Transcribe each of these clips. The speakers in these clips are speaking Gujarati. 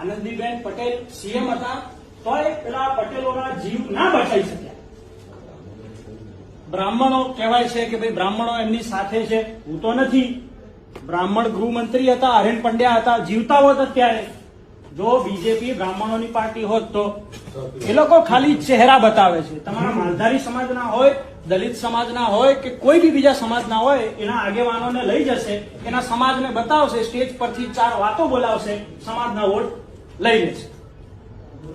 આનંદીબેન પટેલ સીએમ હતા, તોય પેલા પટેલોના જીવ ના બચાવી શક્યા. બ્રાહ્મણો કહેવાય છે કે ભાઈ બ્રાહ્મણો એમની સાથે છે. હું તો નથી. બ્રાહ્મણ ગૃહમંત્રી હતા હરેન પંડ્યા હતા, જીવતા હોત અત્યારે. જો બીજેપી બ્રાહ્મણોની પાર્ટી હોત તો એ લોકો ખાલી ચહેરા બતાવે છે. તમારા માલધારી સમાજના હોય, દલિત સમાજના હોય કે કોઈ બી બીજા સમાજના હોય, એના આગેવાનોને લઈ જશે, એના સમાજને બતાવશે, સ્ટેજ પરથી ચાર વાતો બોલાવશે, સમાજના વોટ લઈ છે.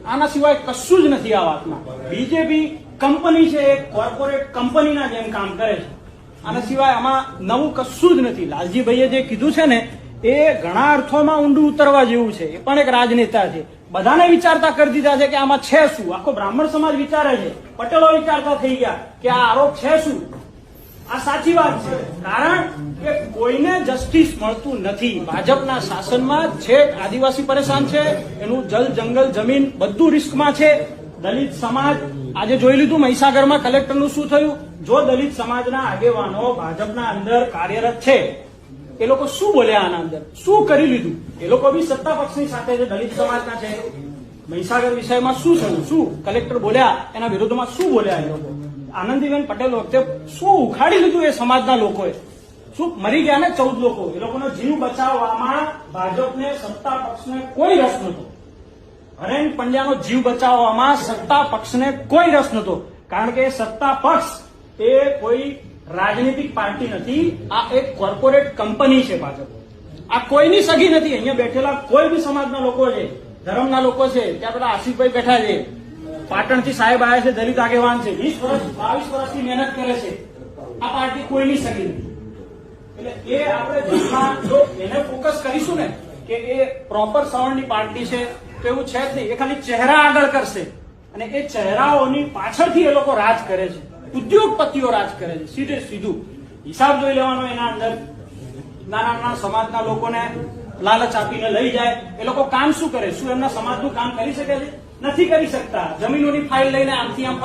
આના સિવાય કશું જ નથી આ વાતમાં. બીજેપી કંપની છે, એક કોર્પોરેટ કંપનીના જેમ કામ કરે છે. આના સિવાય આમાં નવું કશું જ નથી. લાલજીભાઈએ જે કીધું છે ને, એ ઘણા અર્થોમાં ઊંડું ઉતરવા જેવું છે. એ પણ એક રાજનેતા છે. બધાને વિચારતા કરી દીધા છે કે આમાં છે શું? આખો બ્રાહ્મણ સમાજ વિચારે છે. પટેલો વિચારતા થઈ ગયા કે આ આરોપ છે શું? આ સાચી વાત છે. કારણ કે કોઈને જસ્ટિસ મળતું નથી. ભાજપના શાસનમાં છેક આદિવાસી પરેશાન છે, એનું જલ જંગલ જમીન બધું રિસ્કમાં છે. દલિત સમાજ, આજે જોઈ લીધું મહીસાગરમાં કલેક્ટરનું શું થયું? જો દલિત સમાજના આગેવાનો ભાજપના અંદર કાર્યરત છે, એ લોકો શું બોલ્યા આના અંદર? શું કરી લીધું? એ લોકો બી સત્તા પક્ષની સાથે છે, દલિત સમાજના છે. મહીસાગર વિષયમાં શું થયું? શું? કલેક્ટર બોલ્યા, એના વિરોધમાં શું બોલ્યા એ લોકો? આનંદીબેન પટેલ વખતે શું ઉખાડી લીધું એ સમાજના લોકોએ? શું મરી ગયા ને ચૌદ લોકો? એ લોકોનો જીવ બચાવવામાં ભાજપને, સત્તા પક્ષને કોઈ રસ નહોતો. હરેન પંડ્યાનો જીવ બચાવવામાં સત્તા પક્ષને કોઈ રસ નહોતો. કારણ કે સત્તા પક્ષ એ કોઈ રાજનીતિક પાર્ટી નથી, આ એક કોર્પોરેટ કંપની છે ભાજપ. આ કોઈની સગી નથી. અહીંયા બેઠેલા કોઈ બી સમાજના લોકો છે, ધર્મના લોકો છે, ત્યાં પેલા આશિષભાઈ બેઠા છે. પાટણથી સાહેબ આવ્યા છે, દલિત આગેવાન છે. વીસ વર્ષ, બાવીસ વર્ષથી મહેનત કરે છે. આ પાર્ટી કોઈની સગી એટલે એ આપણે જો એને ફોકસ કરીશું ને, કે એ પ્રોપર સવર્ણની પાર્ટી છે, તો એવું છે જ નહીં. એ ખાલી ચહેરા આગળ કરશે. અને એ ચહેરાઓની પાછળથી એ લોકો રાજ કરે છે. ઉદ્યોગપતિઓ રાજ કરે છે. સીધે સીધું. હિસાબ જોઈ લેવાનો એના અંદર. નાના નાના સમાજના લોકોને લાલચ આપીને લઈ જાય, એ લોકો કામ શું કરે? શું એમના સમાજનું કામ કરી શકે છે? નથી કરી શકતા. જમીનોની ફાઇલ લઈને આમથી આમ